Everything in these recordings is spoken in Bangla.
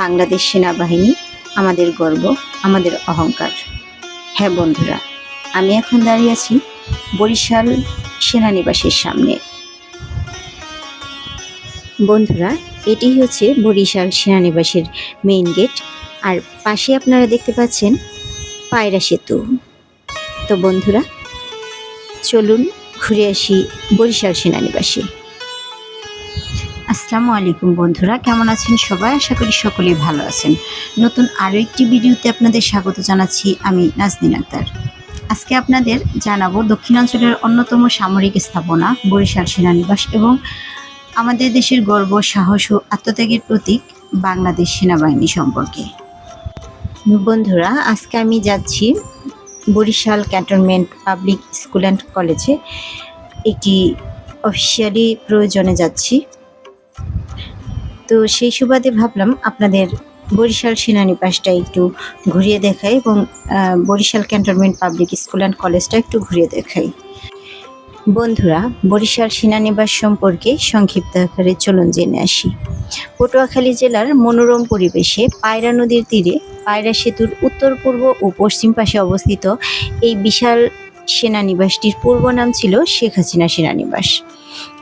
বাংলাদেশ সেনাবাহিনী, আমাদের গর্ব, আমাদের অহংকার। হ্যাঁ বন্ধুরা, আমি এখন দাঁড়িয়ে আছি বরিশাল সেনানিবাসের সামনে। বন্ধুরা এটি হচ্ছে বরিশাল সেনানিবাসের মেইন গেট আর পাশে আপনারা দেখতে পাচ্ছেন পায়রা সেতু। তো বন্ধুরা, চলুন ঘুরে আসি বরিশাল সেনানিবাসে। আসসালামু আলাইকুম বন্ধুরা, কেমন আছেন সবাই? আশা করি সকলেই ভালো আছেন। নতুন আরও একটি ভিডিওতে আপনাদের স্বাগত জানাচ্ছি আমি নাজনীন আক্তার। আজকে আপনাদের জানাব দক্ষিণাঞ্চলের অন্যতম সামরিক স্থাপনা, বরিশাল সেনানিবাস এবং আমাদের দেশের গর্ব, সাহস ও আত্মত্যাগের প্রতীক বাংলাদেশ সেনাবাহিনী সম্পর্কে। বন্ধুরা, আজকে আমি যাচ্ছি Barishal cantonment public school and কলেজে। একটি অফিসিয়ালি প্রয়োজনে যাচ্ছি। তো সেই সুবাদে ভাবলাম আপনাদের বরিশাল সেনানিবাসটা একটু ঘুরিয়ে দেখাই এবং Barishal cantonment public school and কলেজটা একটু ঘুরিয়ে দেখাই। বন্ধুরা, বরিশাল সেনানিবাস সম্পর্কে সংক্ষিপ্ত আকারে চলন জেনে আসি। পটুয়াখালী জেলার মনোরম পরিবেশে পায়রা নদীর তীরে পায়রা সেতুর উত্তর, পূর্ব ও পশ্চিম পাশে অবস্থিত এই বিশাল সেনানিবাসটির পূর্ব নাম ছিল শেখ হাসিনা সেনানিবাস।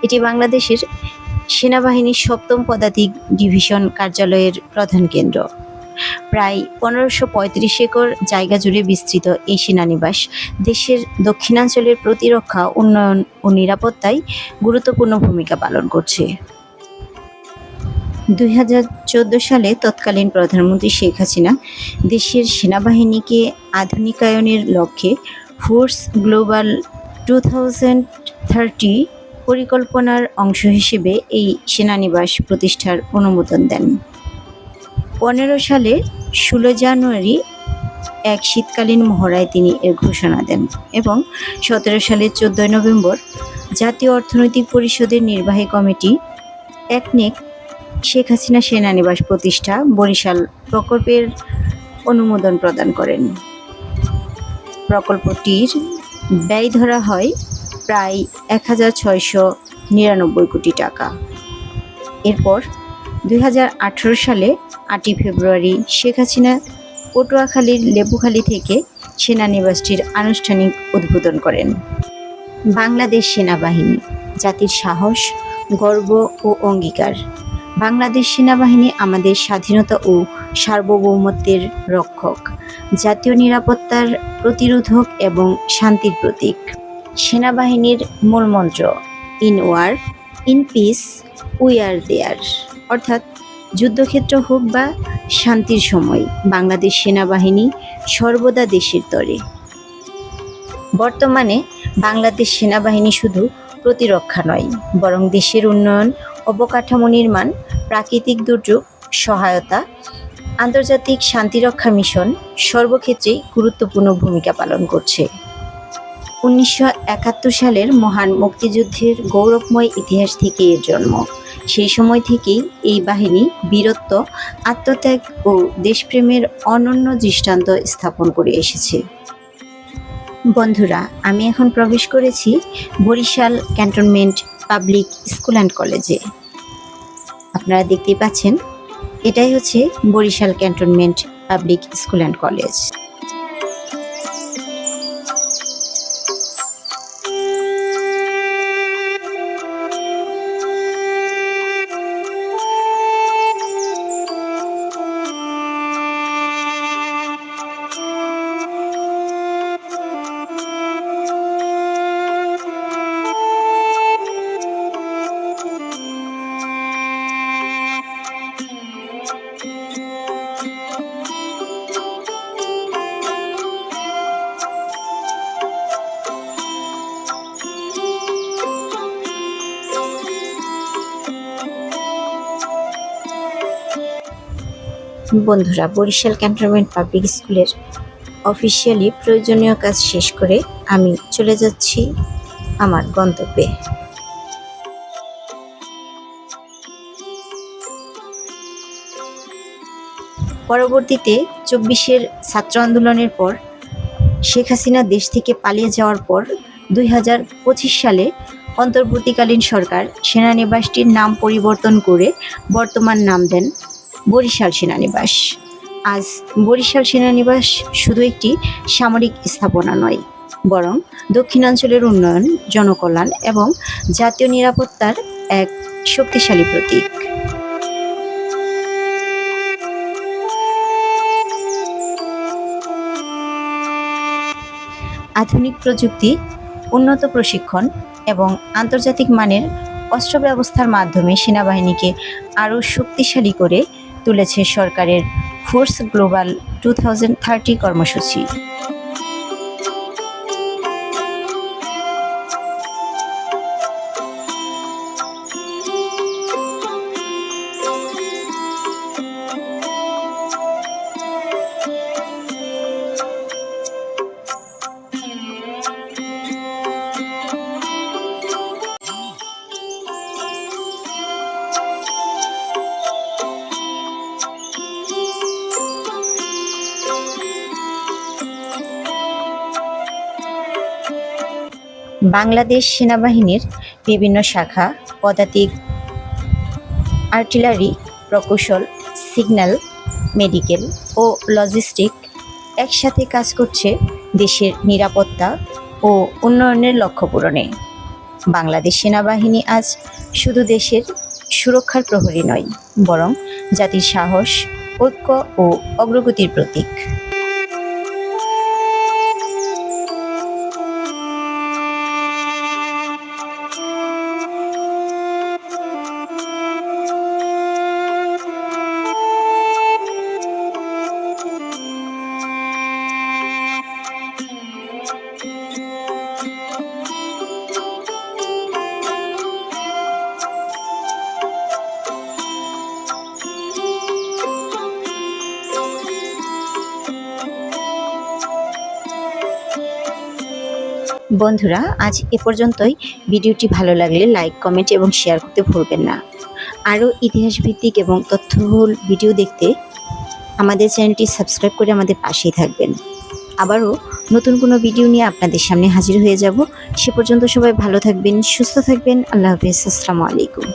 এটি বাংলাদেশের সেনাবাহিনীর সপ্তম পদাতিক ডিভিশন কার্যালয়ের প্রধান কেন্দ্র। প্রায় পনেরোশো পঁয়ত্রিশ একর জায়গা জুড়ে বিস্তৃত এই সেনানিবাস দেশের দক্ষিণাঞ্চলের প্রতিরক্ষা, উন্নয়ন ও নিরাপত্তায় গুরুত্বপূর্ণ ভূমিকা পালন করছে। দুই হাজার চোদ্দ সালে তৎকালীন প্রধানমন্ত্রী শেখ হাসিনা দেশের সেনাবাহিনীকে আধুনিকায়নের লক্ষ্যে force global two thousand thirty পরিকল্পনার অংশ হিসেবে এই সেনানিবাস প্রতিষ্ঠার অনুমোদন দেন। পনেরো সালে ষোলো জানুয়ারি এক শীতকালীন মহড়ায় তিনি এর ঘোষণা দেন এবং সতেরো সালের চোদ্দোই নভেম্বর জাতীয় অর্থনৈতিক পরিষদের নির্বাহী কমিটি একনেক শেখ হাসিনা সেনানিবাস প্রতিষ্ঠা বরিশাল প্রকল্পের অনুমোদন প্রদান করেন। প্রকল্পটির ব্যয় ধরা হয় প্রায় এক হাজার ছয়শো নিরানব্বই কোটি টাকা। এরপর দুই হাজার আঠেরো সালে আটই ফেব্রুয়ারি শেখ হাসিনা পটুয়াখালীর লেবুখালী থেকে সেনানিবাসটির আনুষ্ঠানিক উদ্বোধন করেন। বাংলাদেশ সেনাবাহিনী, জাতির সাহস, গর্ব ও অঙ্গীকার। বাংলাদেশ সেনাবাহিনী আমাদের স্বাধীনতা ও সার্বভৌমত্বের রক্ষক, জাতীয় নিরাপত্তার প্রতিরোধক এবং শান্তির প্রতীক। সেনাবাহিনীর মূলমন্ত্র in war in peace we are there অর্থাৎ যুদ্ধক্ষেত্র হোক বা শান্তির সময়, বাংলাদেশ সেনাবাহিনী সর্বদা দেশের তরে। বর্তমানে বাংলাদেশ সেনাবাহিনী শুধু প্রতিরক্ষা নয়, বরং দেশের উন্নয়ন, অবকাঠামো নির্মাণ, প্রাকৃতিক দুর্যোগ, সহায়তা, আন্তর্জাতিক শান্তিরক্ষা মিশন সর্বক্ষেত্রেই গুরুত্বপূর্ণ ভূমিকা পালন করছে। উনিশশো একাত্তর সালের মহান মুক্তিযুদ্ধের গৌরবময় ইতিহাস থেকে এর জন্ম। সেই সময় থেকেই এই বাহিনী বীরত্ব, আত্মত্যাগ ও দেশপ্রেমের অনন্য দৃষ্টান্ত স্থাপন করে এসেছে। বন্ধুরা, আমি এখন প্রবেশ করেছি Barishal cantonment public school and কলেজে। আপনারা দেখতেই পাচ্ছেন, এটাই হচ্ছে Barishal cantonment public school and college. বন্ধুরা, বরিশাল ক্যান্টনমেন্ট পাবলিক স্কুলের অফিসিয়ালি প্রয়োজনীয় কাজ শেষ করে আমি চলে যাচ্ছি আমার গন্তব্যে। পরবর্তীতে চব্বিশের ছাত্র আন্দোলনের পর শেখ হাসিনা দেশ থেকে পালিয়ে যাওয়ার পর দুই হাজার পঁচিশ সালে অন্তর্বর্তীকালীন সরকার সেনানিবাসটির নাম পরিবর্তন করে বর্তমান নাম দেন বরিশাল সেনানিবাস। আজ বরিশাল সেনানিবাস শুধু একটি সামরিক স্থাপনা নয়, বরং দক্ষিণাঞ্চলের উন্নয়ন, জনকল্যাণ এবং জাতীয় নিরাপত্তার এক শক্তিশালী প্রতীক। আধুনিক প্রযুক্তি, উন্নত প্রশিক্ষণ এবং আন্তর্জাতিক মানের অস্ত্র ব্যবস্থার মাধ্যমে সেনাবাহিনীকে আরও শক্তিশালী করে তুলেছে সরকারের ফোর্স গ্লোবাল টু কর্মসূচি। বাংলাদেশ সেনাবাহিনীর বিভিন্ন শাখা, পদাতিক আর্টিলারি, প্রকৌশল, সিগন্যাল, মেডিকেল ও লজিস্টিক একসাথে কাজ করছে দেশের নিরাপত্তা ও উন্নয়নের লক্ষ্য পূরণে বাংলাদেশ সেনাবাহিনী আজ শুধু দেশের সুরক্ষার প্রহরী নয়, বরং জাতির সাহস, ঐক্য ও অগ্রগতির প্রতীক। বন্ধুরা, আজ এ পর্যন্তই। ভিডিওটি ভালো লাগলে লাইক, কমেন্ট এবং শেয়ার করতে ভুলবেন না। আরও ইতিহাসভিত্তিক এবং তথ্যবহুল ভিডিও দেখতে আমাদের চ্যানেলটি সাবস্ক্রাইব করে আমাদের পাশেই থাকবেন। আবারও নতুন কোনো ভিডিও নিয়ে আপনাদের সামনে হাজির হয়ে যাব। সে পর্যন্ত সবাই ভালো থাকবেন, সুস্থ থাকবেন। আল্লাহ হাফিজ। আসসালামু আলাইকুম।